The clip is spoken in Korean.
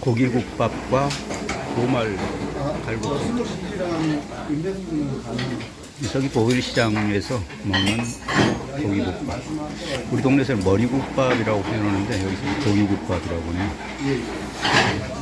고기국밥과 노말 갈국수. 저기 보일시장에서 먹는 고기국밥. 우리 동네에서는 머리국밥이라고 표현하는데 여기서 고기국밥이라고 하네요. 갈국수.